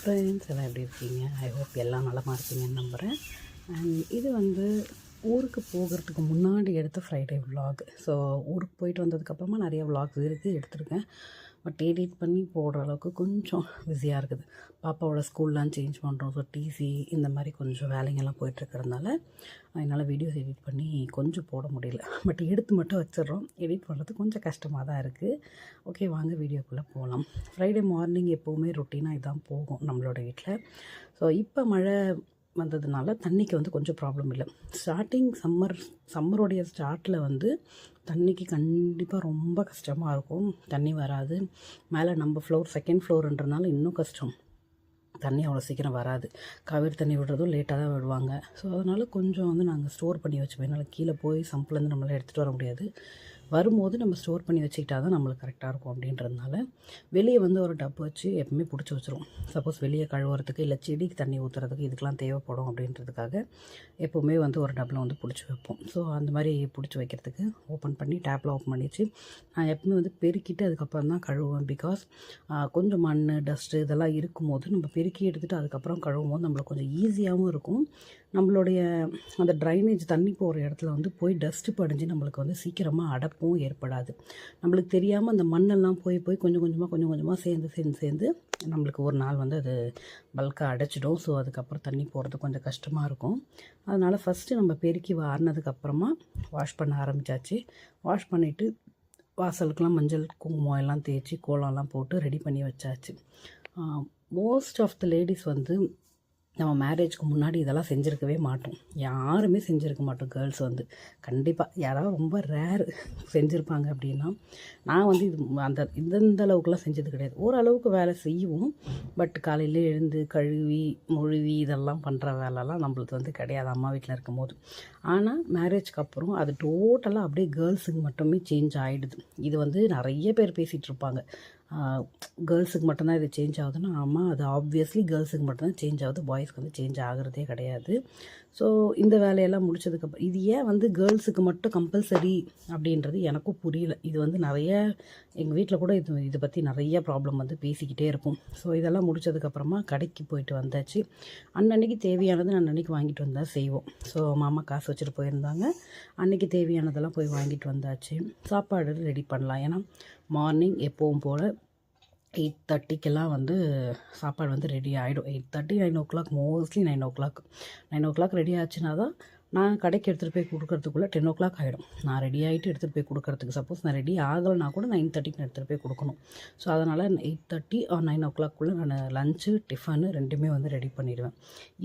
Friends எல்லாம் எப்படி இருக்கீங்க? ஐ ஹோப் எல்லாம் நலமாக இருப்பீங்கன்னு நம்புகிறேன் அண்ட் இது வந்து ஊருக்கு போகிறதுக்கு முன்னாடி எடுத்த ஃப்ரைடே விலாக் ஸோ ஊருக்கு போயிட்டு வந்ததுக்கப்புறமா நிறைய விலாக்ஸ் இருக்குது எடுத்திருக்கேன். பட் எடிட் பண்ணி போடுற அளவுக்கு கொஞ்சம் பிஸியாக இருக்குது. பாப்பாவோட ஸ்கூல்லாம் சேஞ்ச் பண்ணுறோம் ஸோ டிசி இந்த மாதிரி கொஞ்சம் வேலைங்கெல்லாம் போயிட்டுருக்கிறதுனால என்னால் வீடியோஸ் எடிட் பண்ணி கொஞ்சம் போட முடியல. பட் எடுத்து மட்டும் வச்சிடுறோம். எடிட் பண்ணுறது கொஞ்சம் கஷ்டமாக தான் இருக்குது ஓகே வாங்க வீடியோக்குள்ளே போகலாம் ஃப்ரைடே மார்னிங் எப்போவுமே ரொட்டீனாக இதான் போகும் நம்மளோட வீட்டில் ஸோ இப்போ மழை வந்ததுனால தண்ணிக்கு வந்து கொஞ்சம் ப்ராப்ளம் இல்லை. ஸ்டார்டிங் சம்மர் சம்மருடைய ஸ்டார்ட்டில் வந்து தண்ணிக்கு கண்டிப்பாக ரொம்ப கஷ்டமாக இருக்கும். தண்ணி வராது. மேலே நம்ம ஃப்ளோர் செகண்ட் ஃப்ளோருன்றனால இன்னும் கஷ்டம். தண்ணி அவ்வளோ சீக்கிரம் வராது. காவேரி தண்ணி விடுறதும் லேட்டாக தான் விடுவாங்க. ஸோ அதனால் கொஞ்சம் வந்து நாங்கள் ஸ்டோர் பண்ணி வச்சுப்போம். என்னால் கீழே போய் சம்பிலேருந்து நம்மளால் எடுத்துகிட்டு வர முடியாது. வரும்போது நம்ம ஸ்டோர் பண்ணி வச்சுக்கிட்டா தான் நம்மளுக்கு கரெக்டாக இருக்கும் அப்படின்றதுனால வெளியே வந்து ஒரு டப்பு வச்சு எப்பவுமே பிடிச்சி வச்சுருவோம். சப்போஸ் வெளியே கழுவுறதுக்கு இல்லை செடிக்கு தண்ணி ஊற்றுறதுக்கு இதுக்கெலாம் தேவைப்படும் அப்படின்றதுக்காக எப்போவுமே வந்து ஒரு டப்பில் வந்து பிடிச்சி வைப்போம். ஸோ அந்த மாதிரி பிடிச்சி வைக்கிறதுக்கு ஓப்பன் பண்ணி டேப்பில் ஓப்பன் பண்ணிச்சு நான் எப்பவுமே வந்து பெருக்கிட்டு அதுக்கப்புறம் தான் கழுவுவேன். பிகாஸ் கொஞ்சம் மண் டஸ்ட்டு இதெல்லாம் இருக்கும்போது நம்ம பெருக்கி எடுத்துகிட்டு அதுக்கப்புறம் கழுவும் போது நம்மளுக்கு கொஞ்சம் ஈஸியாகவும் இருக்கும். நம்மளுடைய அந்த ட்ரைனேஜ் தண்ணி போகிற இடத்துல வந்து போய் டஸ்ட்டு படிஞ்சு நம்மளுக்கு வந்து சீக்கிரமாக அடப்பும் ஏற்படாது. நம்மளுக்கு தெரியாமல் அந்த மண்ணெல்லாம் போய் போய் கொஞ்சம் கொஞ்சமாக கொஞ்சம் கொஞ்சமாக சேர்ந்து சேர்ந்து சேர்ந்து நம்மளுக்கு ஒரு நாள் வந்து அது பல்காக அடைச்சிடும். ஸோ அதுக்கப்புறம் தண்ணி போகிறது கொஞ்சம் கஷ்டமாக இருக்கும். அதனால் ஃபஸ்ட்டு நம்ம பெருக்கி வாரினதுக்கப்புறமா வாஷ் பண்ண ஆரம்பித்தாச்சு வாஷ் பண்ணிவிட்டு வாசலுக்கெலாம் மஞ்சள் குங்குமம் எல்லாம் தேய்ச்சி கோலம்லாம் போட்டு ரெடி பண்ணி வச்சாச்சு. மோஸ்ட் ஆஃப் த லேடிஸ் வந்து நம்ம மேரேஜ்க்கு முன்னாடி இதெல்லாம் செஞ்சுருக்கவே மாட்டோம். யாருமே செஞ்சுருக்க மாட்டோம் கேர்ள்ஸ் வந்து. கண்டிப்பாக யாராவது ரொம்ப ரேர் செஞ்சுருப்பாங்க அப்படின்னா நான் வந்து இது அந்த இந்தந்த அளவுக்குலாம் செஞ்சது கிடையாது. ஓரளவுக்கு வேலை செய்வோம். பட் காலையில் எழுந்து கழுவி மொழுவி இதெல்லாம் பண்ணுற வேலைலாம் நம்மளுக்கு வந்து கிடையாது அம்மா வீட்டில் இருக்கும்போது. ஆனால் மேரேஜ்க்கு அப்புறம் அது டோட்டலாக அப்படியே கேர்ள்ஸுக்கு மட்டுமே சேஞ்ச் ஆகிடுது இது வந்து நிறைய பேர் பேசிகிட்டு இருப்பாங்க. கேர்ள்ஸுக்கு மட்டும்தான் இது சேஞ்ச் ஆகுதுன்னா ஆமாம் அது ஆப்வியஸ்லி கேர்ள்ஸுக்கு மட்டும்தான் சேஞ்ச் ஆகுது. பாய்ஸ்க்கு வந்து சேஞ்ச் ஆகிறதே கிடையாது. ஸோ இந்த வேலையெல்லாம் முடிச்சதுக்கப்புறம் இது ஏன் வந்து கேர்ள்ஸுக்கு மட்டும் கம்பல்சரி அப்படின்றது எனக்கும் புரியல. இது வந்து நிறைய எங்கள் வீட்டில் கூட இது இதை பற்றி நிறைய ப்ராப்ளம் வந்து பேசிக்கிட்டே இருப்போம் ஸோ இதெல்லாம் முடிச்சதுக்கப்புறமா கடைக்கு போயிட்டு வந்தாச்சு. அன்னன்னைக்கு தேவையானது அன்றைக்கி வாங்கிட்டு வந்தால் செய்வோம். ஸோ மாமா காசு வச்சுட்டு போயிருந்தாங்க. அன்னைக்கு தேவையானதெல்லாம் போய் வாங்கிட்டு வந்தாச்சு. சாப்பாடு ரெடி பண்ணலாம். ஏன்னா மார்னிங் எப்போவும் போல் எயிட் தேர்ட்டிக்கெல்லாம் வந்து சாப்பாடு வந்து ரெடி ஆகிடும் eight thirty nine o'clock mostly nine o'clock nine o'clock ready ஆச்சுன்னா தான் நான் கடைக்கு எடுத்துகிட்டு போய் கொடுக்குறதுக்குள்ளே டென் ஓ கிளாக் ஆகிடும் நான் ரெடி ஆகிட்டு எடுத்துகிட்டு போய் கொடுக்குறதுக்கு சப்போஸ் நான் ரெடி ஆகலைனா கூட நைன் தேர்ட்டிக்கு எடுத்துகிட்டு போய் கொடுக்கணும். ஸோ அதனால் எயிட் தேர்ட்டி ஆர் நைன் ஓ கிளாக்குள்ளே நான் லஞ்சு டிஃபனு ரெண்டுமே வந்து ரெடி பண்ணிடுவேன்.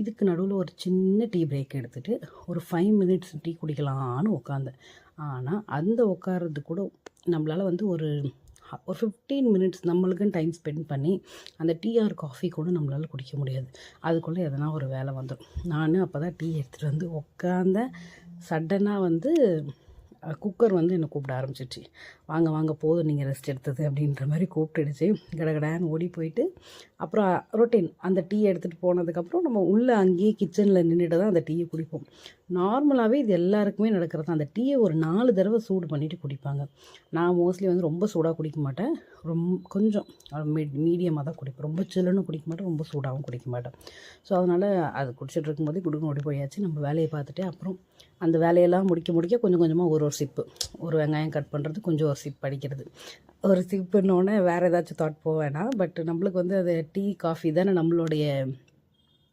இதுக்கு நடுவில் ஒரு சின்ன டீ பிரேக் எடுத்துகிட்டு ஒரு ஃபைவ் மினிட்ஸ் டீ குடிக்கலான்னு உட்காந்தேன் ஆனால் அந்த உட்கார்றது கூட நம்மளால் வந்து ஒரு ஒரு ஃபிஃப்டீன் மினிட்ஸ் நம்மளுக்குன்னு டைம் ஸ்பெண்ட் பண்ணி அந்த டீ ஆர் காஃபி கூட நம்மளால் குடிக்க முடியாது. அதுக்குள்ளே எதனா ஒரு வேலை வந்துடும் நான் அப்போ தான் டீ எடுத்துகிட்டு வந்து உட்காந்த சடனாக வந்து குக்கர் வந்து என்னை கூப்பிட ஆரம்பிச்சிச்சு வாங்க வாங்க போதும் நீங்கள் ரெஸ்ட் எடுத்தது அப்படின்ற மாதிரி கூப்பிட்டுடுச்சு. கடகடான்னு ஓடி போயிட்டு அப்புறம் ரொட்டீன் அந்த டீ எடுத்துகிட்டு போனதுக்கப்புறம் நம்ம உள்ளே அங்கேயே கிச்சனில் நின்றுட்டு தான் அந்த டீயை குடிப்போம். நார்மலாகவே இது எல்லாருக்குமே நடக்கிறது தான். அந்த டீயை ஒரு நாலு தடவை சூடு பண்ணிவிட்டு குடிப்பாங்க. நான் மோஸ்ட்லி வந்து ரொம்ப சூடாக குடிக்க மாட்டேன். ரொம்ப கொஞ்சம் மீட் மீடியமாக தான் குடிப்பேன். ரொம்ப சில்லுன்னு குடிக்க மாட்டேன் ரொம்ப சூடாகவும் குடிக்க மாட்டேன். ஸோ அதனால் அது குடிச்சிட்டு இருக்கும்போதே குடுக்க ஓடி போயாச்சு. நம்ம வேலையை பார்த்துட்டு அப்புறம் அந்த வேலையெல்லாம் முடிக்க முடிக்க கொஞ்சம் கொஞ்சமாக ஒரு ஒரு சிப்பு ஒரு வெங்காயம் கட் பண்ணுறது கொஞ்சம் ஒரு சிப் அடிக்கிறது. ஒரு சிப்புன்னொன்னே வேறு ஏதாச்சும் தாட் போவேனா பட் நம்மளுக்கு வந்து அது டீ காஃபி தானே நம்மளுடைய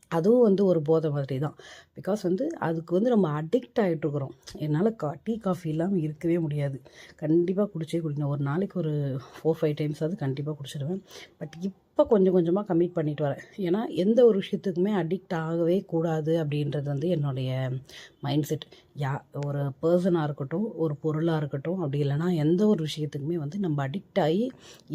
அதுவும் வந்து ஒரு போதை மாதிரி தான் பிகாஸ் வந்து அதுக்கு வந்து நம்ம அடிக்ட் ஆகிட்டுருக்குறோம் என்னால் கா டீ காஃபி இல்லாமல் இருக்கவே முடியாது. கண்டிப்பாக குடிச்சே குடிக்கணும். ஒரு நாளைக்கு ஒரு ஃபோர் ஃபைவ் டைம்ஸ் அது கண்டிப்பாக குடிச்சிடுவேன். பட் இப்போ கொஞ்சம் கொஞ்சமாக கம்மிட் பண்ணிட்டு வரேன். ஏன்னா எந்த ஒரு விஷயத்துக்குமே அடிக்ட் ஆகவே கூடாது அப்படின்றது வந்து என்னுடைய மைண்ட் செட் யா ஒரு பர்சனாக இருக்கட்டும் ஒரு பொருளாக இருக்கட்டும் அப்படி இல்லைனா எந்த ஒரு விஷயத்துக்குமே வந்து நம்ம அடிக்ட் ஆகி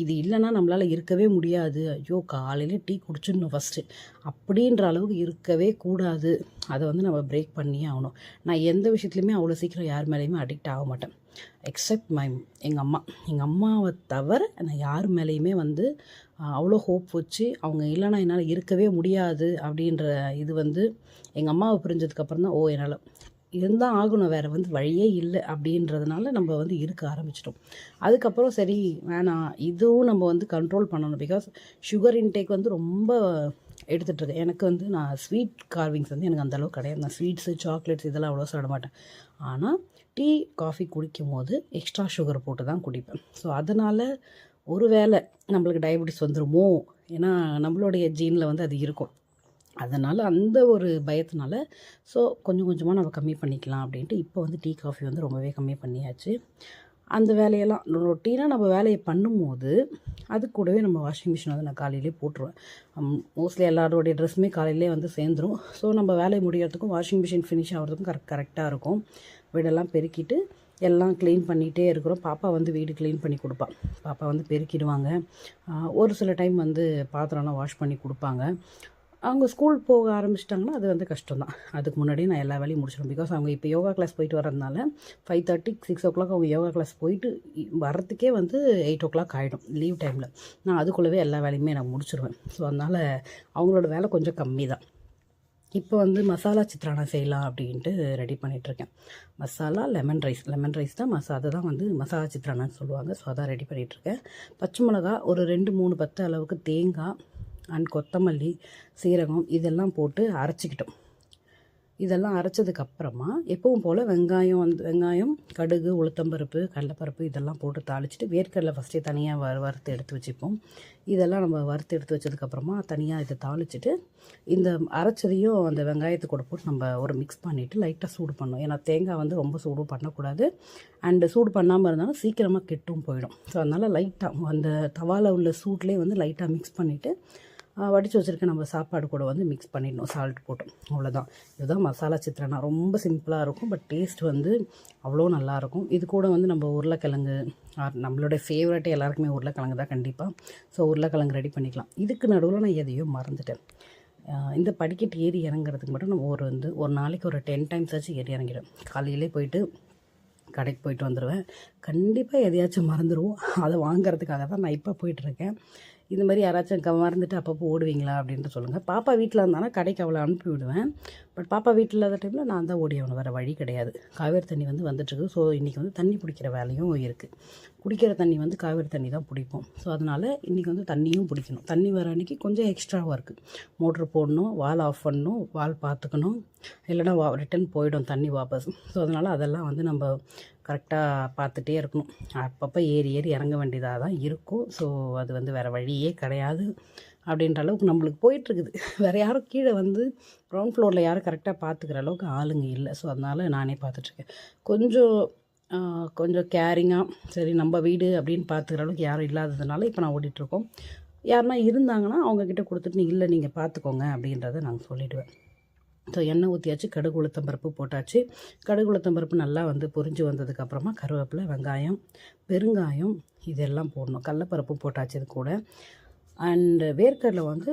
இது இல்லைன்னா நம்மளால் இருக்கவே முடியாது. ஐயோ காலையில் டீ குடிச்சிடணும் ஃபஸ்ட்டு அப்படின்ற அளவுக்கு இருக்கவே கூடாது. அதை வந்து நம்ம பிரேக் பண்ணியே ஆகணும். நான் எந்த விஷயத்துலையுமே அவ்வளோ சீக்கிரம் யார் மேலேயுமே அடிக்ட் ஆக மாட்டேன். எக்ஸப்ட் மை எங்கள் அம்மா எங்கள் அம்மாவை தவிர நான் யார் மேலேயுமே வந்து அவ்வளோ ஹோப் வச்சு அவங்க இல்லைன்னா என்னால் இருக்கவே முடியாது அப்படின்ற இது வந்து எங்கள் அம்மாவை புரிஞ்சதுக்கப்புறம் தான் ஓ என்னால் இருந்தால் ஆகணும் வேறு வந்து வழியே இல்லை அப்படின்றதுனால நம்ம வந்து இருக்க ஆரம்பிச்சிட்டோம். அதுக்கப்புறம் சரி வேணாம் இதுவும் நம்ம வந்து கண்ட்ரோல் பண்ணணும். பிகாஸ் சுகர் இன்டேக் வந்து ரொம்ப எடுத்துகிட்ருக்கேன் எனக்கு வந்து நான் ஸ்வீட் கார்விங்ஸ் வந்து எனக்கு அந்தளவுக்கு கிடையாது. நான் ஸ்வீட்ஸு சாக்லேட்ஸ் இதெல்லாம் அவ்வளோ சாப்பிட மாட்டேன். ஆனால் டீ காஃபி குடிக்கும் போது எக்ஸ்ட்ரா சுகர் போட்டு தான் குடிப்பேன். ஸோ அதனால் ஒரு வேளை நம்மளுக்கு டயபெட்டிஸ் வந்துருமோ? ஏன்னா நம்மளுடைய ஜீனில் வந்து அது இருக்கும். அதனால் அந்த ஒரு பயத்தினால ஸோ கொஞ்சம் கொஞ்சமாக நம்ம கம்மி பண்ணிக்கலாம் அப்படின்ட்டு இப்போ வந்து டீ காஃபி வந்து ரொம்பவே கம்மி பண்ணியாச்சு. அந்த வேலையெல்லாம் ரொட்டீனாக நம்ம வேலையை பண்ணும்போது அது கூடவே நம்ம வாஷிங் மிஷின் வந்து நான் காலையிலே போட்டுருவேன். மோஸ்ட்லி எல்லாரோடைய ட்ரெஸ்ஸுமே காலையிலே வந்து சேர்ந்துரும். ஸோ நம்ம வேலை முடியறதுக்கும் வாஷிங் மிஷின் ஃபினிஷ் ஆகிறதுக்கும் கரெக்ட் கரெக்டாக இருக்கும். வீடெல்லாம் பெருக்கிட்டு எல்லாம் க்ளீன் பண்ணிகிட்டே இருக்கிறோம். பாப்பா வந்து வீடு க்ளீன் பண்ணி கொடுப்பான் பாப்பா வந்து பெருக்கிடுவாங்க. ஒரு சில டைம் வந்து பாத்திரம்லாம் வாஷ் பண்ணி கொடுப்பாங்க. அவங்க ஸ்கூல் போக ஆரம்பிச்சிட்டாங்கன்னா அது வந்து கஷ்டம் தான் அதுக்கு முன்னாடியே நான் எல்லா வேலையும் முடிச்சிடும் பிகாஸ் அவங்க இப்போ யோகா கிளாஸ் போயிட்டு வரதுனால five thirty six o'clock அவங்க யோகா கிளாஸ் போயிட்டு வரத்துக்கே வர்றதுக்கே வந்து எயிட் ஓ கிளாக் ஆகிடும் லீவ் டைமில் நான் அதுக்குள்ளவே எல்லா வேலையுமே நான் முடிச்சிருவேன். ஸோ அதனால் அவங்களோட வேலை கொஞ்சம் கம்மி தான் இப்போ வந்து மசாலா சித்ரானா செய்யலாம் அப்படின்ட்டு ரெடி பண்ணிகிட்ருக்கேன் masala lemon rice lemon rice தான் மசா அதை தான் வந்து மசாலா சித்ரானான்னு சொல்லுவாங்க. ஸோ அதான் ரெடி பண்ணிகிட்ருக்கேன் பச்சை மிளகா ஒரு ரெண்டு மூணு பத்து அளவுக்கு தேங்காய் அண்ட் கொத்தமல்லி சீரகம் இதெல்லாம் போட்டு அரைச்சிக்கிட்டோம். இதெல்லாம் அரைச்சதுக்கு அப்புறமா எப்பவும் போல் வெங்காயம் வந்து வெங்காயம் கடுகு உளுத்தம்பருப்பு கடலைப்பருப்பு இதெல்லாம் போட்டு தாளிச்சிட்டு வேர்க்கடலை ஃபஸ்ட்டே தனியாக வறு வறுத்து எடுத்து வச்சுப்போம். இதெல்லாம் நம்ம வறுத்து எடுத்து வச்சதுக்கப்புறமா தனியாக இதை தாளிச்சிட்டு இந்த அரைச்சதையும் அந்த வெங்காயத்து கூட போட்டு நம்ம ஒரு மிக்ஸ் பண்ணிவிட்டு லைட்டாக சூடு பண்ணணும். ஏன்னா தேங்காய் வந்து ரொம்ப சூடு பண்ணக்கூடாது. அண்டு சூடு பண்ணாமல் இருந்தாலும் சீக்கிரமாக கெட்டும் போயிடும். ஸோ அதனால் லைட்டாக அந்த தவாவில் உள்ள சூட்லேயே வந்து லைட்டாக மிக்ஸ் பண்ணிவிட்டு வடித்து வச்சுருக்க நம்ம சாப்பாடு கூட வந்து மிக்ஸ் பண்ணிடணும். சால்ட் போட்டு. அவ்வளோதான் இதுதான் மசாலா சித்திரனா. ரொம்ப சிம்பிளாக இருக்கும் பட் டேஸ்ட் வந்து அவ்வளோ நல்லாயிருக்கும் இது கூட வந்து நம்ம உருளைக்கிழங்கு ஆர் நம்மளுடைய ஃபேவரட்டே எல்லாருக்குமே உருளைக்கிழங்கு தான் கண்டிப்பாக ஸோ உருளைக்கிழங்கு ரெடி பண்ணிக்கலாம். இதுக்கு நடுவில் நான் எதையோ மறந்துட்டேன். இந்த படிக்கட்டு ஏறி இறங்குறதுக்கு மட்டும் நம்ம ஒரு வந்து ஒரு நாளைக்கு ஒரு டென் டைம்ஸ் ஆச்சு ஏறி இறங்கிடும். காலையிலே போயிட்டு கடைக்கு போயிட்டு வந்துடுவேன் கண்டிப்பாக எதையாச்சும் மறந்துடுவோம் அதை வாங்குறதுக்காக தான் நான் இப்போ போயிட்டுருக்கேன் இந்த மாதிரி யாராச்சும் மறந்துட்டு அப்பப்போ ஓடுவீங்களா அப்படின்ட்டு சொல்லுங்கள் பாப்பா வீட்டில் இருந்தானா கடைக்கு அவளை அனுப்பி விடுவேன். பட் பாப்பா வீட்டில் இல்லாத டைமில் நான் தான் ஓடி அவனை வேறு வழி கிடையாது. காவேரி தண்ணி வந்து வந்துட்டுருக்கு ஸோ இன்றைக்கி வந்து தண்ணி பிடிக்கிற வேலையும் இருக்குது குடிக்கிற தண்ணி வந்து காவேரி தண்ணி தான் பிடிப்போம். ஸோ அதனால் இன்றைக்கி வந்து தண்ணியும் பிடிக்கணும். தண்ணி வர அன்றைக்கி கொஞ்சம் எக்ஸ்ட்ராவாக இருக்குது மோட்ரு போடணும் வால் ஆஃப் பண்ணணும் வால் பார்த்துக்கணும் இல்லைனா வா ரிட்டன் போயிடும் தண்ணி வாபஸ். ஸோ அதனால் அதெல்லாம் வந்து நம்ம கரெக்டாக பார்த்துட்டே இருக்கணும். அப்பப்போ ஏறி ஏறி இறங்க வேண்டியதாக தான் இருக்கும். ஸோ அது வந்து வேறு வழியே கிடையாது அப்படின்ற அளவுக்கு நம்மளுக்கு போயிட்டுருக்குது. வேறு யாரும் கீழே வந்து க்ரௌண்ட் ஃப்ளோரில் யாரும் கரெக்டாக பார்த்துக்கிற அளவுக்கு ஆளுங்க இல்லை. ஸோ அதனால் நானே பார்த்துட்ருக்கேன். கொஞ்சம் கொஞ்சம் கேரிங்காக சரி நம்ம வீடு அப்படின்னு பார்த்துக்கிற அளவுக்கு யாரும் இல்லாததுனால இப்போ நான் ஓடிட்டுருக்கோம். யாருன்னா இருந்தாங்கன்னா அவங்கக்கிட்ட கொடுத்துட்டு இல்லை நீங்கள் பார்த்துக்கோங்க அப்படின்றத நாங்கள் சொல்லிவிடுவேன் ஸோ எண்ணெய் ஊற்றியாச்சு கடுகு உளுத்தம் பருப்பு போட்டாச்சு. கடுகு உளுத்தம் பருப்பு நல்லா வந்து பொரிஞ்சு வந்ததுக்கப்புறமா கருவேப்பிலை வெங்காயம் பெருங்காயம் இதெல்லாம் போடணும். கடலப்பருப்பு போட்டாச்சு இது கூட. அண்டு வேர்க்கடலை வந்து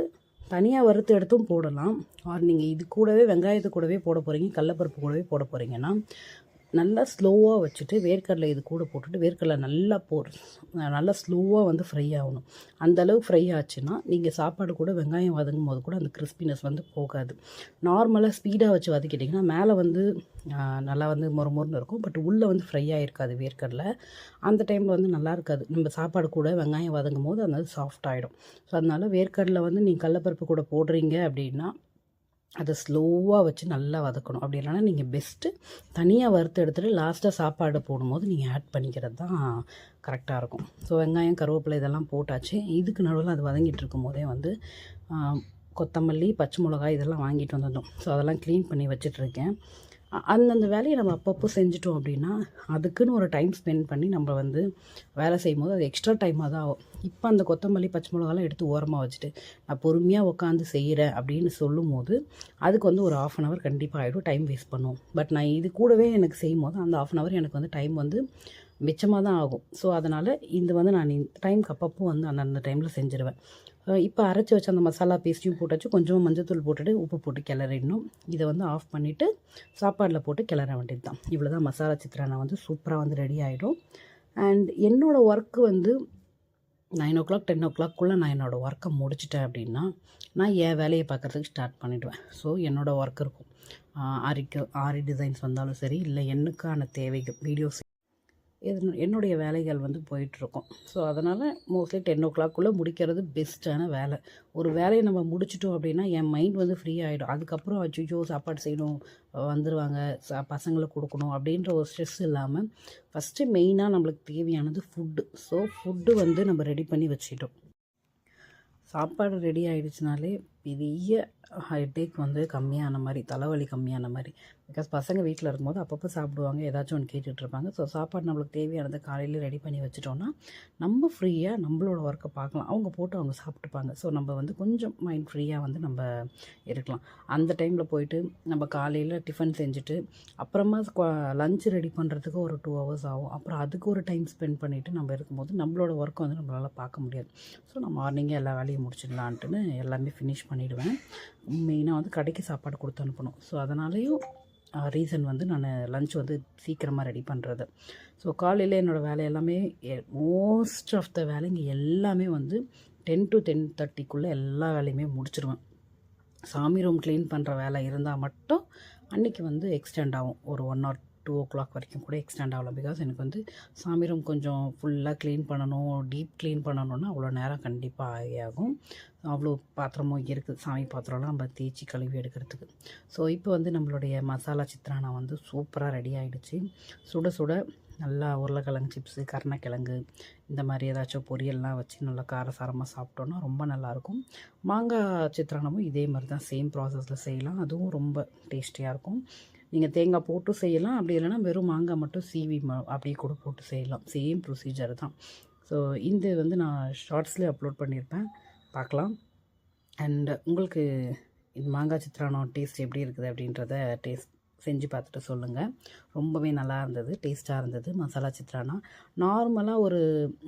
தனியாக வறுத்து எடுத்தும் போடலாம். ஆர் நீங்கள் இது கூடவே வெங்காயத்து கூடவே போட போகிறீங்க கடலப்பருப்பு கூடவே போட போகிறீங்கன்னா நல்லா ஸ்லோவாக வச்சுட்டு வேர்க்கடலை இது கூட போட்டுட்டு வேர்க்கடலை நல்லா போ நல்லா ஸ்லோவாக வந்து ஃப்ரை ஆகணும். அந்தளவு ஃப்ரை ஆச்சுன்னா நீங்கள் சாப்பாடு கூட வெங்காயம் வதங்கும் போது கூட அந்த கிறிஸ்பினஸ் வந்து போகாது. நார்மலாக ஸ்பீடாக வச்சு வதக்கிட்டிங்கன்னா மேலே வந்து நல்லா வந்து மொறு மொறுன்னு இருக்கும். பட் உள்ளே வந்து ஃப்ரை ஆகிருக்காது வேர்க்கடலை. அந்த டைமில் வந்து நல்லா இருக்காது. நம்ம சாப்பாடு கூட வெங்காயம் வதங்கும் போது அந்த சாஃப்ட் ஆகிடும் ஸோ அதனால் வேர்க்கடலை வந்து நீங்கள் கடலப்பருப்பு கூட போடுறீங்க அப்படின்னா அதை ஸ்லோவாக வச்சு நல்லா வதக்கணும். அப்படி இல்லைன்னா நீங்கள் பெஸ்ட்டு தனியாக வறுத்து எடுத்துகிட்டு லாஸ்ட்டாக சாப்பாடு போடும்போது நீங்கள் ஆட் பண்ணிக்கிறது தான் கரெக்டாக இருக்கும். ஸோ வெங்காயம் கருவேப்பிலை இதெல்லாம் போட்டாச்சு. இதுக்கு நடுவில் அது வதங்கிட்டு இருக்கும் போதே வந்து கொத்தமல்லி பச்சை மிளகாய் இதெல்லாம் வாங்கிட்டு வந்திருந்தோம் ஸோ அதெல்லாம் க்ளீன் பண்ணி வச்சிட்ருக்கேன் அந்தந்த வேலையை நம்ம அப்பப்போ செஞ்சுட்டோம் அப்படின்னா அதுக்குன்னு ஒரு டைம் ஸ்பெண்ட் பண்ணி நம்ம வந்து வேலை செய்யும் போது அது எக்ஸ்ட்ரா டைமாக தான் ஆகும். இப்போ அந்த கொத்தமல்லி பச்சை மிளகாலாம் எடுத்து ஓரமாக வச்சுட்டு நான் பொறுமையாக உட்காந்து செய்கிறேன் அப்படின்னு சொல்லும் போது அதுக்கு வந்து ஒரு ஆஃப் அன் ஹவர் கண்டிப்பாக ஆகிடும் டைம் வேஸ்ட் பண்ணுவோம். பட் நான் இது கூடவே எனக்கு செய்யும் போது அந்த ஆஃப் அன் ஹவர் எனக்கு வந்து டைம் வந்து மிச்சமாக தான் ஆகும். ஸோ அதனால் இது வந்து நான் டைம்க்கு அப்பப்போ வந்து அந்தந்த டைமில் செஞ்சுருவேன். இப்போ அரைச்சி வச்ச அந்த மசாலா பேஸ்ட்டையும் போட்டாச்சு. கொஞ்சம் மஞ்சத்தூள் போட்டுட்டு உப்பு போட்டு கிளறிடணும். இதை வந்து ஆஃப் பண்ணிவிட்டு சாப்பாடில் போட்டு கிளற வேண்டியது தான் இவ்வளோ தான் மசாலா சித்திரானா வந்து சூப்பராக வந்து ரெடி ஆகிடும் அண்ட் என்னோடய ஒர்க்கு வந்து நைன் ஓ கிளாக் டென் ஓ கிளாக்குள்ளே நான் என்னோடய ஒர்க்கை முடிச்சிட்டேன் அப்படின்னா நான் என் வேலையை பார்க்குறதுக்கு ஸ்டார்ட் பண்ணிவிடுவேன் ஸோ என்னோடய ஒர்க் இருக்கும். ஆரிக்கு ஆரி டிசைன்ஸ் வந்தாலும் சரி இல்லை என்னுக்கான தேவைகள் வீடியோஸ் இது என்னுடைய வேலைகள் வந்து போயிட்டுருக்கும். ஸோ அதனால் மோஸ்ட்லி டென் ஓ கிளாக்குள்ளே முடிக்கிறது பெஸ்ட்டான வேலை. ஒரு வேலையை நம்ம முடிச்சிட்டோம் அப்படின்னா என் மைண்ட் வந்து ஃப்ரீ ஆகிடும் அதுக்கப்புறம் அச்சுச்சோ சாப்பாடு செய்யணும் வந்துடுவாங்க சா பசங்களுக்கு கொடுக்கணும் அப்படின்ற ஒரு ஸ்ட்ரெஸ் இல்லாமல் ஃபஸ்ட்டு மெயினாக நம்மளுக்கு தேவையானது ஃபுட்டு ஸோ ஃபுட்டு வந்து நம்ம ரெடி பண்ணி வச்சிட்டோம் சாப்பாடு ரெடி ஆகிடுச்சினாலே பெரிய ஹெட்டேக் வந்து கம்மியான மாதிரி தலைவலி கம்மியான மாதிரி. பிகாஸ் பசங்க வீட்டில் இருக்கும்போது அப்பப்போ சாப்பிடுவாங்க. ஏதாச்சும் ஒன்று கேட்டுட்ருப்பாங்க ஸோ சாப்பாடு நம்மளுக்கு தேவையானதை காலையில் ரெடி பண்ணி வச்சுட்டோன்னா நம்ம ஃப்ரீயாக நம்மளோட ஒர்க்கை பார்க்கலாம். அவங்க போட்டு அவங்க சாப்பிட்டுப்பாங்க. ஸோ நம்ம வந்து கொஞ்சம் மைண்ட் ஃப்ரீயாக வந்து நம்ம இருக்கலாம். அந்த டைமில் போயிட்டு நம்ம காலையில் டிஃபன் செஞ்சுட்டு அப்புறமா லஞ்ச் ரெடி பண்ணுறதுக்கு ஒரு டூ ஹவர்ஸ் ஆகும். அப்புறம் அதுக்கு ஒரு டைம் ஸ்பெண்ட் பண்ணிவிட்டு நம்ம இருக்கும்போது நம்மளோட ஒர்க்கை வந்து நம்மளால் பார்க்க முடியாது. ஸோ நான் மார்னிங்கே எல்லா வேலையும் முடிச்சிடலான்ட்டுன்னு எல்லாமே ஃபினிஷ் பண்ணிவிடுவேன் மெயினாக வந்து கடைக்கு சாப்பாடு கொடுத்து அனுப்பணும். ஸோ அதனாலேயும் ரீசன் வந்து நான் லஞ்ச் வந்து சீக்கிரமாக ரெடி பண்ணுறது ஸோ காலையில் என்னோடய வேலை எல்லாமே மோஸ்ட் ஆஃப் த வேலைங்க எல்லாமே வந்து டென் டு டென் தேர்ட்டிக்குள்ளே எல்லா வேலையுமே முடிச்சிருவேன். சாமி ரூம் க்ளீன் பண்ணுற வேலை இருந்தால் மட்டும் அன்றைக்கி வந்து எக்ஸ்டெண்ட் ஆகும். ஒரு one or two o'clock வரைக்கும் கூட எக்ஸ்டெண்ட் ஆகலாம் பிகாஸ் எனக்கு வந்து சாமி ரூம் கொஞ்சம் ஃபுல்லாக க்ளீன் பண்ணணும் டீப் க்ளீன் பண்ணணுன்னா அவ்வளோ நேரம் கண்டிப்பாக ஆகியாகும் ஆகும். அவ்வளோ பாத்திரமும் இருக்குது சாமி பாத்திரம்லாம் நம்ம தேய்ச்சி கழுவி எடுக்கிறதுக்கு. ஸோ இப்போ வந்து நம்மளுடைய மசாலா சித்ரானா வந்து சூப்பராக ரெடி ஆகிடுச்சு சுட சுட நல்லா உருளைக்கிழங்கு சிப்ஸு கருணக்கிழங்கு இந்த மாதிரி ஏதாச்சும் பொரியல்லாம் வச்சு நல்லா காரசாரமாக சாப்பிட்டோன்னா ரொம்ப நல்லாயிருக்கும். மாங்காய் சித்திரானமும் இதே மாதிரி தான் சேம் ப்ராசஸில் செய்யலாம். அதுவும் ரொம்ப டேஸ்டியாக இருக்கும். நீங்கள் தேங்காய் போட்டு செய்யலாம். அப்படி இல்லைன்னா வெறும் மாங்காய் மட்டும் சீவி ம அப்படியே கூட போட்டு செய்யலாம். சேம் ப்ரொசீஜர் தான். ஸோ இந்த வந்து நான் ஷார்ட்ஸ்லேயே அப்லோட் பண்ணியிருப்பேன். பார்க்கலாம். அண்ட் உங்களுக்கு இந்த மாங்காய் சித்திரானம் டேஸ்ட் எப்படி இருக்குது அப்படின்றத டேஸ்ட் செஞ்சு பார்த்துட்டு சொல்லுங்கள் ரொம்பவே நல்லா இருந்தது டேஸ்ட்டாக இருந்தது மசாலா சித்ரானா நார்மலாக ஒரு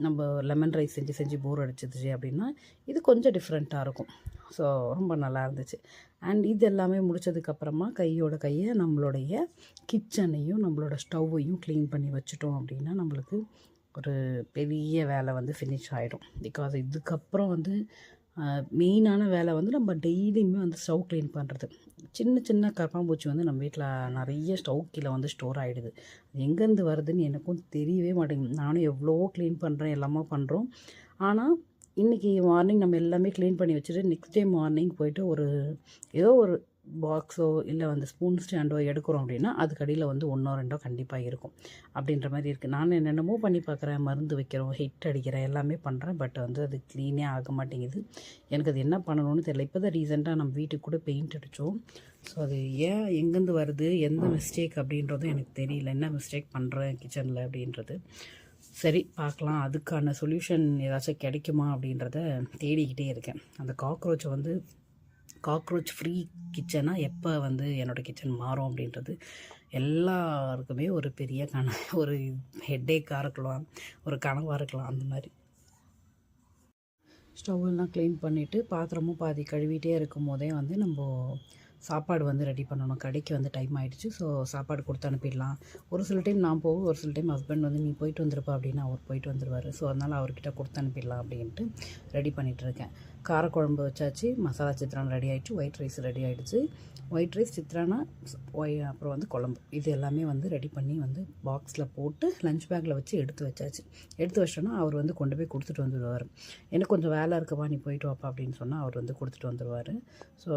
நம்ம லெமன் ரைஸ் செஞ்சு செஞ்சு போர் அடிச்சிருச்சு அப்படின்னா இது கொஞ்சம் டிஃப்ரெண்ட்டாக இருக்கும். ஸோ ரொம்ப நல்லா இருந்துச்சு அண்ட் இது எல்லாமே முடித்ததுக்கப்புறமா கையோட கையை நம்மளுடைய கிச்சனையும் நம்மளோட ஸ்டவ்வையும் க்ளீன் பண்ணி வச்சுட்டோம் அப்படின்னா நம்மளுக்கு ஒரு பெரிய வேலை வந்து ஃபினிஷ் ஆகிடும் பிகாஸ் இதுக்கப்புறம் வந்து மெயினான வேலை வந்து நம்ம டெய்லியுமே வந்து ஸ்டவ் க்ளீன் பண்ணுறது சின்ன சின்ன கரப்பாம்பூச்சி வந்து நம்ம வீட்டில் நிறைய ஸ்டவ் கீழே வந்து ஸ்டோர் ஆகிடுது எங்கேருந்து வருதுன்னு எனக்கும் தெரியவே மாட்டேங்குது. நானும் எவ்வளோ க்ளீன் பண்ணுறேன் எல்லாமே பண்ணுறோம் ஆனால் இன்றைக்கி மார்னிங் நம்ம எல்லாமே க்ளீன் பண்ணி வச்சுட்டு நெக்ஸ்ட் டே மார்னிங் போயிட்டு ஒரு ஏதோ ஒரு பாக்ஸோ இல்லை வந்து ஸ்பூன் ஸ்டாண்டோ எடுக்கிறோம் அப்படின்னா அதுக்கு அடியில் வந்து ஒன்றோ ரெண்டோ கண்டிப்பாக இருக்கும். அப்படின்ற மாதிரி இருக்குது நான் என்னென்னமோ பண்ணி பார்க்குறேன் மருந்து வைக்கிறோம் ஹிட் அடிக்கிறேன் எல்லாமே பண்ணுறேன் பட் வந்து அது க்ளீனே ஆக மாட்டேங்குது. எனக்கு அது என்ன பண்ணணும்னு தெரியல. இப்போ தான் ரீசெண்டாக நம்ம வீட்டுக்கு கூட பெயிண்ட் அடித்தோம் ஸோ அது ஏன் எங்கேருந்து வருது? எந்த மிஸ்டேக் அப்படின்றதும் எனக்கு தெரியல. என்ன மிஸ்டேக் பண்ணுறேன் கிச்சனில் அப்படின்றது. சரி பார்க்கலாம். அதுக்கான சொல்யூஷன் ஏதாச்சும் கிடைக்குமா அப்படின்றத தேடிக்கிட்டே இருக்கேன். அந்த காக்ரோச்சை வந்து காக்ரோச் ஃப்ரீ கிச்சனாக எப்போ வந்து என்னோடய கிச்சன் மாறும் அப்படின்றது எல்லாருக்குமே ஒரு பெரிய கன ஒரு ஹெட்டேக்காக இருக்கலாம் ஒரு கனவாக இருக்கலாம் அந்த மாதிரி. ஸ்டவ்லாம் க்ளீன் பண்ணிவிட்டு பாத்திரமும் பாதி கழுவிட்டே இருக்கும் போதே வந்து நம்ம சாப்பாடு வந்து ரெடி பண்ணணும். கடைக்கு வந்து டைம் ஆகிடுச்சு ஸோ சாப்பாடு கொடுத்து அனுப்பிடலாம். ஒரு சில டைம் நான் போகும் ஒரு சில டைம் ஹஸ்பண்ட் வந்து நீ போயிட்டு வந்துருப்பா அப்படின்னு அவர் போயிட்டு வந்துடுவார் ஸோ அதனால் அவர்கிட்ட கொடுத்து அனுப்பிடலாம் அப்படின்ட்டு ரெடி பண்ணிகிட்ருக்கேன் காரக்குழம்பு வச்சாச்சு. மசாலா சித்திரான் ரெடி ஆகிடுச்சு ஒயிட் ரைஸ் ரெடி ஆகிடுச்சு ஒயிட் ரைஸ் சித்திரானா ஒய் அப்புறம் வந்து குழம்பு. இது எல்லாமே வந்து ரெடி பண்ணி வந்து பாக்ஸில் போட்டு லஞ்ச் பேக்கில் வச்சு எடுத்து வச்சாச்சு. எடுத்து வச்சோன்னா அவர் வந்து கொண்டு போய் கொடுத்துட்டு வந்துடுவார் எனக்கு கொஞ்சம் வேலை இருக்குப்பா நீ போயிட்டு வாப்பா அப்படின்னு சொன்னால் அவர் வந்து கொடுத்துட்டு வந்துடுவார் ஸோ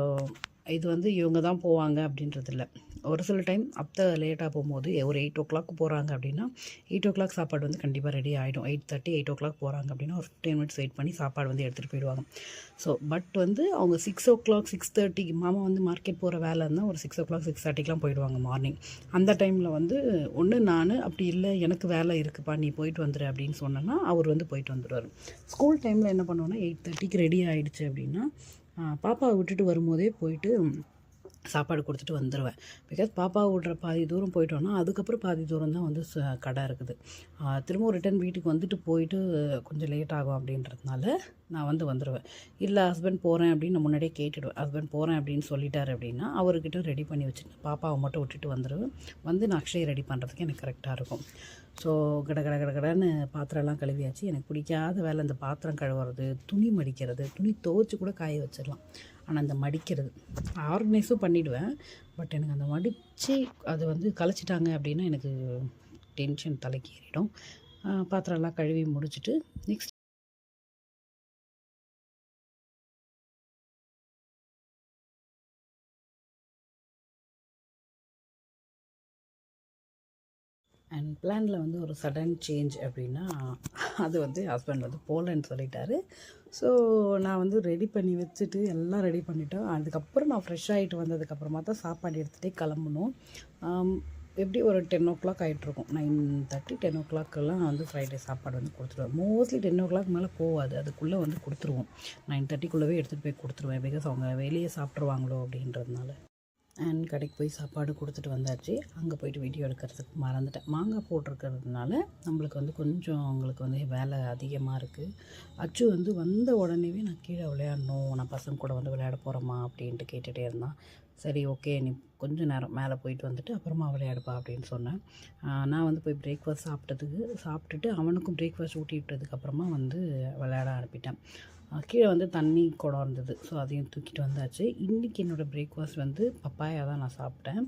இது வந்து இவங்க தான் போவாங்க அப்படின்றது இல்லை ஒரு சில டைம் அத்தை லேட்டாக போகும்போது ஒரு எயிட் ஓ கிளாக் போகிறாங்க அப்படின்னா எயிட் ஓ கிளாக் சாப்பாடு வந்து கண்டிப்பாக ரெடி ஆகிடும் eight thirty eight o'clock போகிறாங்க அப்படின்னா ஒரு டென் மினிட்ஸ் வெயிட் பண்ணி சாப்பாடு வந்து எடுத்துகிட்டு போயிடுவாங்க. ஸோ பட் வந்து அவங்க சிக்ஸ் ஓ கிளாக் சிக்ஸ் தேர்ட்டிக்கு மாமா வந்து மார்க்கெட் போகிற வேலை இருந்தால் ஒரு சிக்ஸ் ஓ கிளாக் சிக்ஸ் தேர்ட்டிக்கெலாம் போயிடுவாங்க மார்னிங் அந்த டைமில் வந்து ஒன்று நான் அப்படி இல்லை எனக்கு வேலை இருக்குப்பா நீ போயிட்டு வந்துடு அப்படின்னு சொன்னேன்னா அவர் வந்து போயிட்டு வந்துடுவார் ஸ்கூல் டைமில் என்ன பண்ணுவோன்னா எயிட் தேர்ட்டிக்கு ரெடி ஆகிடுச்சு அப்படின்னா பாப்பாவை விட்டுட்டு வரும்போதே போயிட்டு சாப்பாடு கொடுத்துட்டு வந்துடுவேன் பிகாஸ் பாப்பா விட்ற பாதி தூரம் போயிட்டோன்னா அதுக்கப்புறம் பாதி தூரம் தான் வந்து கடை இருக்குது. திரும்ப ரிட்டன் வீட்டுக்கு வந்துட்டு போயிட்டு கொஞ்சம் லேட் ஆகும் அப்படின்றதுனால நான் வந்து வந்துடுவேன் இல்லை ஹஸ்பண்ட் போகிறேன் அப்படின்னு நான் முன்னாடியே கேட்டுடுவேன். ஹஸ்பண்ட் போகிறேன் அப்படின்னு சொல்லிட்டார் அப்படின்னா அவர்கிட்ட ரெடி பண்ணி வச்சுட்டு பாப்பாவை மட்டும் விட்டுட்டு வந்துடுவேன் வந்து நான் அக்ஷயை ரெடி பண்ணுறதுக்கு எனக்கு கரெக்டாக இருக்கும். ஸோ கட கட கட கடன்னு பாத்திரம்லாம் கழுவியாச்சு. எனக்கு பிடிக்காத வேலை இந்த பாத்திரம் கழுவுறது துணி மடிக்கிறது துணி துவச்சி கூட காய வச்சிடலாம். ஆனால் அந்த மடிக்கிறது. ஆர்கனைஸும் பண்ணிவிடுவேன் பட் எனக்கு அந்த மடித்து அது வந்து கலைச்சிட்டாங்க அப்படின்னா எனக்கு டென்ஷன் தலைக்கேறிடும் பாத்திரம்லாம் கழுவி முடிச்சுட்டு நெக்ஸ்ட் அண்ட் பிளானில் வந்து ஒரு சடன் சேஞ்ச் அப்படின்னா அது வந்து ஹஸ்பண்ட் வந்து போகலன்னு சொல்லிட்டாரு. ஸோ நான் வந்து ரெடி பண்ணி வச்சுட்டு எல்லாம் ரெடி பண்ணிட்டோம். அதுக்கப்புறம் நான் ஃப்ரெஷ் ஆகிட்டு வந்ததுக்கப்புறமா தான் சாப்பாடு எடுத்துகிட்டே கிளம்பணும் எப்படி ஒரு டென் ஓ கிளாக் ஆகிட்ருக்கும் நைன் தேர்ட்டி டென் ஓ கிளாக்கெல்லாம் வந்து ஃப்ரைடே சாப்பாடு வந்து கொடுத்துருவேன் மோஸ்ட்லி டென் ஓ கிளாக் மேலே போகாது. அதுக்குள்ளே வந்து கொடுத்துருவோம். நைன் தேர்ட்டிக்குள்ளவே எடுத்துகிட்டு போய் கொடுத்துருவேன். பிகாஸ் அவங்க வெளியே சாப்பிட்ருவாங்களோ அப்படின்றதுனால. அண்ட் கடைக்கு போய் சாப்பாடு கொடுத்துட்டு வந்தாச்சு. அங்கே போயிட்டு வீடியோ எடுக்கிறதுக்கு மறந்துட்டேன். மாங்காய் போட்டிருக்கிறதுனால நம்மளுக்கு வந்து கொஞ்சம் அவங்களுக்கு வந்து வேலை அதிகமாக இருக்குது அச்சு வந்து வந்த உடனேவே நான் கீழே விளையாடணும். நான் பசங்க கூட வந்து விளையாட போகிறோமா அப்படின்ட்டு கேட்டுகிட்டே இருந்தான். சரி ஓகே நீ கொஞ்சம் நேரம் மேலே போயிட்டு வந்துட்டு அப்புறமா விளையாடுப்பா அப்படின்னு சொன்னேன். நான் வந்து போய் பிரேக்ஃபாஸ்ட் சாப்பிட்டதுக்கு சாப்பிட்டுட்டு அவனுக்கும் பிரேக்ஃபாஸ்ட் ஊட்டி விட்டதுக்கப்புறமா வந்து விளையாட அனுப்பிட்டேன் கீழே வந்து தண்ணி குடம் இருந்தது. ஸோ அதையும் தூக்கிட்டு வந்தாச்சு. இன்றைக்கி என்னோடய பிரேக்ஃபாஸ்ட் வந்து பப்பாயா தான் நான் சாப்பிட்டேன்.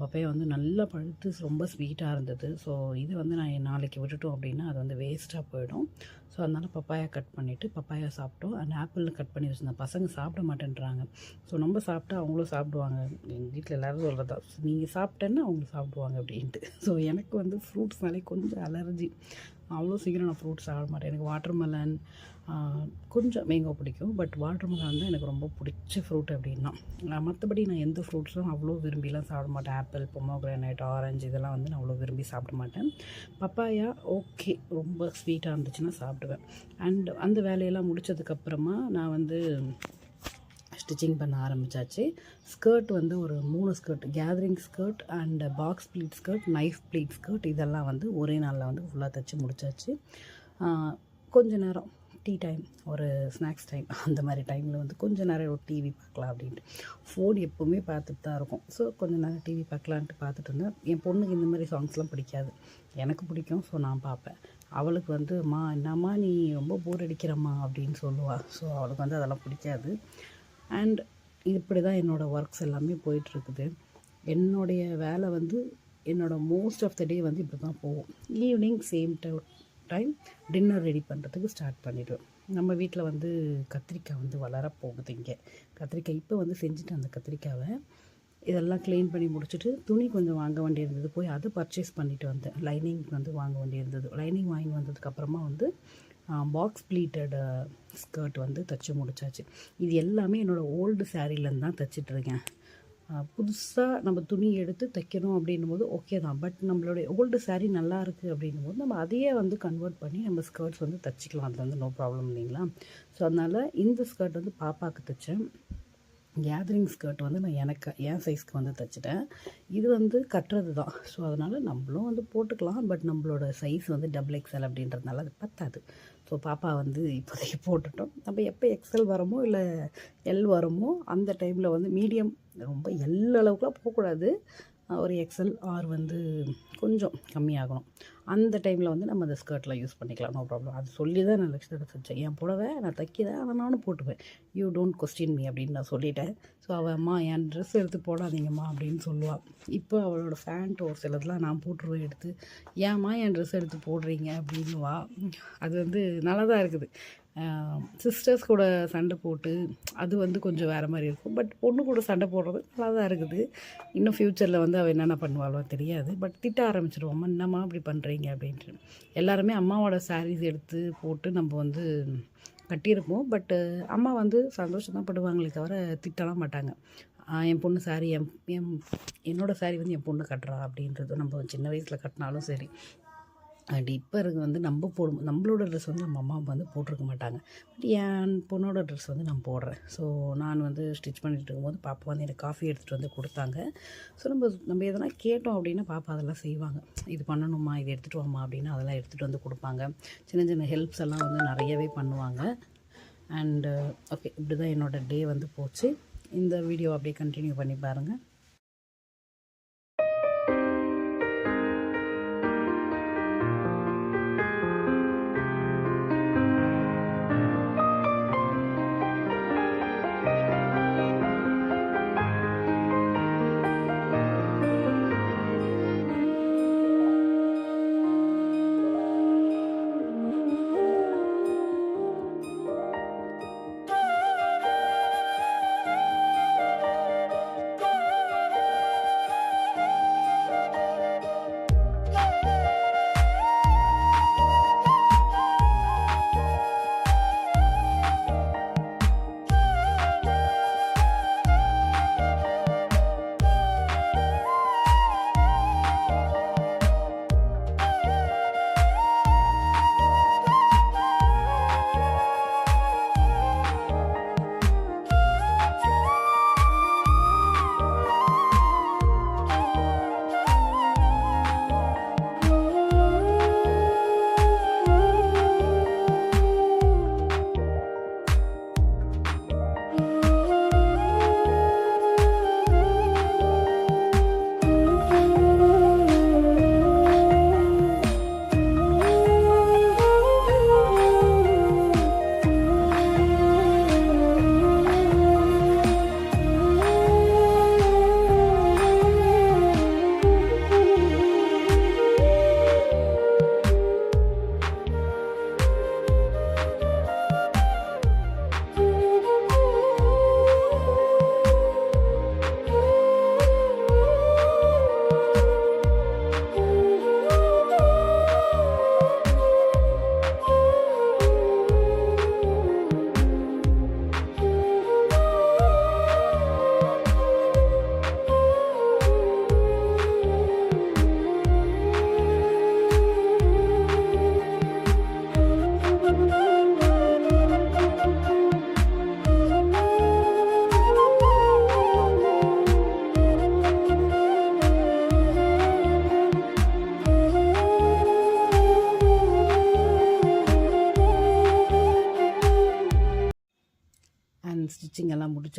பப்பாயா வந்து நல்லா பழுத்து ரொம்ப ஸ்வீட்டாக இருந்தது. ஸோ இது வந்து நான் நாளைக்கு விட்டுட்டோம் அப்படின்னா அது வந்து வேஸ்ட்டாக போயிடும். ஸோ அதனால் பப்பாயா கட் பண்ணிவிட்டு பப்பாயா சாப்பிட்டோம். அண்ட் ஆப்பிள் கட் பண்ணி வச்சுருந்தேன் பசங்க சாப்பிட மாட்டேன்றாங்க. ஸோ நம்ம சாப்பிட்டா அவங்களும் சாப்பிடுவாங்க. எங்கள் வீட்டில் எல்லோரும் சொல்கிறதா நீங்கள் சாப்பிட்டேன்னா அவங்க சாப்பிடுவாங்க அப்படின்ட்டு. ஸோ எனக்கு வந்து ஃப்ரூட்ஸ்னாலே கொஞ்சம் அலர்ஜி அவ்வளோ சீக்கிரம் நான் ஃப்ரூட்ஸ் சாப்பிட மாட்டேன். எனக்கு வாட்டர்மெலன் கொஞ்சம் மேங்கோ பிடிக்கும் பட் வாட்டர்மெலன் தான் எனக்கு ரொம்ப பிடிச்ச ஃப்ரூட் அப்படின்னா நான் மற்றபடி நான் எந்த ஃப்ரூட்ஸும் அவ்வளோ விரும்பிலாம் சாப்பிட மாட்டேன். ஆப்பிள் பொமோக்ரானைட் ஆரஞ்சு இதெல்லாம் வந்து நான் அவ்வளோ விரும்பி சாப்பிட மாட்டேன். பப்பாயா ஓகே ரொம்ப ஸ்வீட்டாக இருந்துச்சுன்னா சாப்பிடுவேன். அண்ட் அந்த வேலையெல்லாம் முடிச்சதுக்கப்புறமா நான் வந்து ஸ்டிச்சிங் பண்ண ஆரம்பித்தாச்சு ஸ்கர்ட் வந்து ஒரு மூணு skirt gathering skirt and box pleat skirt knife pleat skirt இதெல்லாம் வந்து ஒரே நாளில் வந்து ஃபுல்லாக தைச்சி முடிச்சாச்சு. கொஞ்ச நேரம். டீ டைம் ஒரு ஸ்நாக்ஸ் டைம் அந்த மாதிரி டைமில் வந்து கொஞ்சம் நேரம் டிவி பார்க்கலாம் அப்படின்ட்டு. ஃபோன் எப்போவுமே பார்த்துட்டு தான் இருக்கும். ஸோ கொஞ்ச நேரம் டிவி பார்க்கலான்ட்டு பார்த்துட்டு இருந்தேன். என் பொண்ணுக்கு இந்த மாதிரி சாங்ஸ்லாம் பிடிக்காது. எனக்கு பிடிக்கும் ஸோ நான் பார்ப்பேன். அவளுக்கு வந்து அம்மா என்னம்மா நீ ரொம்ப போர் அடிக்கிறம்மா அப்படின்னு சொல்லுவாள் ஸோ அவளுக்கு வந்து அதெல்லாம் பிடிக்காது. அண்ட் இப்படி தான் என்னோடய ஒர்க்ஸ் எல்லாமே போயிட்டுருக்குது. என்னுடைய வேலை வந்து என்னோடய மோஸ்ட் ஆஃப் த டே வந்து இப்படி தான் போகும். Evening same time time dinner ready பண்ணுறதுக்கு ஸ்டார்ட் பண்ணிவிடும் நம்ம வீட்டில் வந்து கத்திரிக்காய் வந்து வளர போகுது இங்கே. கத்திரிக்காய் இப்போ வந்து செஞ்சுட்டு அந்த கத்திரிக்காவை இதெல்லாம் க்ளீன் பண்ணி முடிச்சுட்டு துணி கொஞ்சம் வாங்க வேண்டியிருந்தது. போய் அதை பர்ச்சேஸ் பண்ணிட்டு வந்தேன். லைனிங் வந்து வாங்க வேண்டியிருந்தது. லைனிங் வாங்கி வந்ததுக்கப்புறமா வந்து பாக்ஸ் ப்ளீட்டட் ஸ்கர்ட் வந்து தைச்சி முடிச்சாச்சு. இது எல்லாமே என்னோடய ஓல்டு சாரீலேருந்து தான் தைச்சிட்ருக்கேன் புதுசாக நம்ம துணி எடுத்து தைக்கணும் அப்படின்னும் போது ஓகே தான். பட் நம்மளுடைய ஓல்டு சாரீ நல்லா இருக்குது அப்படின்னும் போது நம்ம அதையே வந்து கன்வெர்ட் பண்ணி நம்ம ஸ்கர்ட்ஸ் வந்து தைச்சிக்கலாம். அது வந்து நோ ப்ராப்ளம் இல்லைங்களா? ஸோ அதனால் இந்த ஸ்கர்ட் வந்து பாப்பாவுக்கு தைச்சேன். கேதரிங் ஸ்கர்ட் வந்து நான் எனக்கு என் சைஸ்க்கு வந்து தைச்சிட்டேன். இது வந்து கட்டுறது தான். ஸோ அதனால் நம்மளும் வந்து போட்டுக்கலாம். பட் நம்மளோட சைஸ் வந்து டபுள் எக்ஸ்எல் அப்படின்றதுனால அது பத்தாது. ஸோ பாப்பா வந்து இப்போதைக்கு போட்டுட்டோம். நம்ம எப்போ எக்ஸ்எல் வரமோ இல்லை எல் வரமோ அந்த டைமில் வந்து மீடியம் ரொம்ப எல் அளவுக்குலாம் போகக்கூடாது. ஒரு எக்ஸ்எல் ஆர் வந்து கொஞ்சம் கம்மியாகணும். அந்த டைமில் வந்து நம்ம அந்த ஸ்கர்ட்லாம் யூஸ் பண்ணிக்கலாம். No problem. அது சொல்லி தான் நான் லட்சத்தை செஞ்சேன். என் புடவை நான் தைக்கிறேன் அதை நானும் போட்டுப்பேன். யூ டோன்ட் கொஸ்டின் மீ அப்படின்னு நான் சொல்லிட்டேன். ஸோ அவள் அம்மா என் ட்ரெஸ் எடுத்து போடாதீங்கம்மா அப்படின்னு சொல்லுவாள் இப்போ அவளோட ஃபேண்ட் ஒரு சிலதெல்லாம் நான் போட்டுருவேன் எடுத்து. ஏம்மா என் ட்ரெஸ் எடுத்து போடுறீங்க? அப்படின்னுவா. அது வந்து நல்லா தான் இருக்குது. சிஸ்டர்ஸ் கூட சண்டை போட்டு அது வந்து கொஞ்சம் வேறு மாதிரி இருக்கும். பட் பொண்ணு கூட சண்டை போடுறது நல்லா தான் இருக்குது. இன்னும் ஃப்யூச்சரில் வந்து அவள் என்னென்ன பண்ணுவாளோ தெரியாது. பட் திட்ட ஆரம்பிச்சிடுவோம் என்னம்மா இப்படி பண்ணுறீங்க அப்படின்ட்டு. எல்லாருமே அம்மாவோட சாரீஸ் எடுத்து போட்டு நம்ம வந்து கட்டியிருப்போம். பட்டு அம்மா வந்து சந்தோஷம் தான் படுவாங்களே தவிர திட்டலாம் மாட்டாங்க. என் பொண்ணு சாரி என் என் என்னோடய சாரி வந்து என் பொண்ணு கட்டுறா அப்படின்றது நம்ம சின்ன வயசில் கட்டினாலும் சரி. அண்ட் இப்போ வந்து நம்ம போடும் நம்மளோட ட்ரெஸ் வந்து நம்ம அம்மா வந்து போட்டிருக்க மாட்டாங்க. பட் என் பொண்ணோட ட்ரெஸ் வந்து நான் போடுறேன். ஸோ நான் வந்து ஸ்டிச் பண்ணிகிட்டு இருக்கும்போது பாப்பா வந்து எனக்கு காஃபி எடுத்துகிட்டு வந்து கொடுத்தாங்க. ஸோ நம்ம நம்ம எதனா கேட்டோம் அப்படின்னா பாப்பா அதெல்லாம் செய்வாங்க. இது பண்ணணுமா? இது எடுத்துகிட்டு வாமா அப்படின்னு அதெல்லாம் எடுத்துகிட்டு வந்து கொடுப்பாங்க. சின்ன சின்ன ஹெல்ப்ஸ் எல்லாம் வந்து நிறையவே பண்ணுவாங்க. அண்டு ஓகே இப்படி தான் என்னோடய டே வந்து போச்சு. இந்த வீடியோ அப்படியே கண்டினியூ பண்ணி பாருங்கள்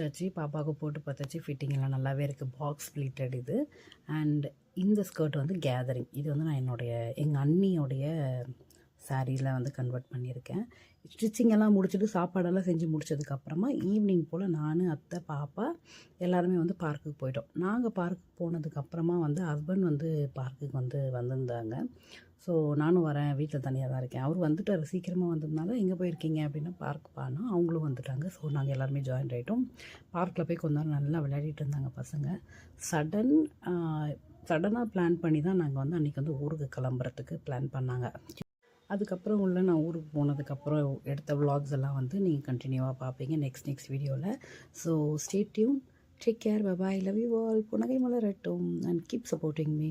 பார்த்தாச்சு பாப்பாவுக்கு போட்டு பார்த்தாச்சு ஃபிட்டிங்கெல்லாம் நல்லாவே இருக்குது பாக்ஸ் ப்ளீட்டட் இது. அண்ட் இந்த ஸ்கர்ட் வந்து கேதரிங் இது வந்து நான் என்னுடைய எங்கள் அண்ணியோடைய சாரியில் வந்து கன்வெர்ட் பண்ணியிருக்கேன். ஸ்டிச்சிங்கெல்லாம் முடிச்சுட்டு சாப்பாடெல்லாம் செஞ்சு முடிச்சதுக்கப்புறமா ஈவினிங் போல் நான் அத்தை பாப்பா எல்லாருமே வந்து பார்க்குக்கு போயிட்டோம். நாங்கள் பார்க்குக்கு போனதுக்கப்புறமா வந்து ஹஸ்பண்ட் வந்து பார்க்குக்கு வந்து வந்திருந்தாங்க. ஸோ நானும் வரேன். வீட்டில் தனியாக தான் இருக்கேன். அவர் வந்துட்டு சீக்கிரமாக வந்ததுனால எங்கே போயிருக்கீங்க? அப்படின்னா பார்க் பானா அவங்களும் வந்துட்டாங்க. ஸோ நாங்கள் எல்லாருமே ஜாயின் ஆகிட்டோம் பார்க்கில் போய் கொஞ்ச நேரம் நல்லா விளையாடிட்டு இருந்தாங்க பசங்க. சடன் சடனாக பிளான் பண்ணி தான் நாங்கள் வந்து அன்றைக்கி வந்து ஊருக்கு கிளம்புறதுக்கு பிளான் பண்ணாங்க. அதுக்கப்புறம் உள்ள நான் ஊருக்கு போனதுக்கப்புறம் எடுத்த விலாக்ஸ் எல்லாம் வந்து நீங்கள் கண்டினியூவாக பார்ப்பீங்க நெக்ஸ்ட் நெக்ஸ்ட் வீடியோவில் so stay tune take care bye bye love you all புனகை மலரட்டும் அண்ட் கீப் சப்போர்ட்டிங் மீ